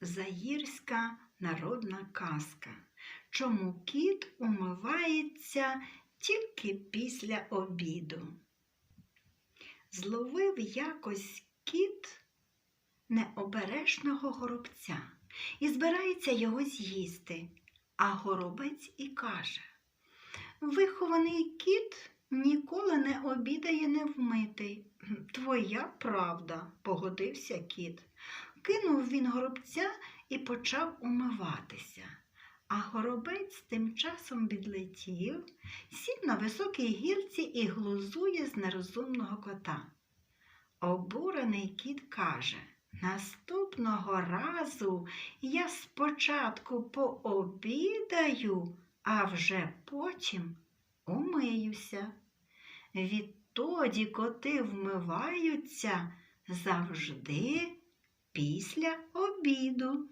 заїрська народна казка. Чому кіт умивається тільки після обіду? Зловив якось кіт необережного горобця і збирається його з'їсти. А горобець і каже Вихований кіт ніколи не обідає невмитий. Твоя правда, погодився кіт. Кинув він горобця і почав умиватися. А горобець тим часом відлетів, сів на високій гілці і глузує з нерозумного кота. Обурений кіт каже Наступного разу я спочатку пообідаю, а вже потім умиюся. Відтоді коти вмиваються завжди після обіду.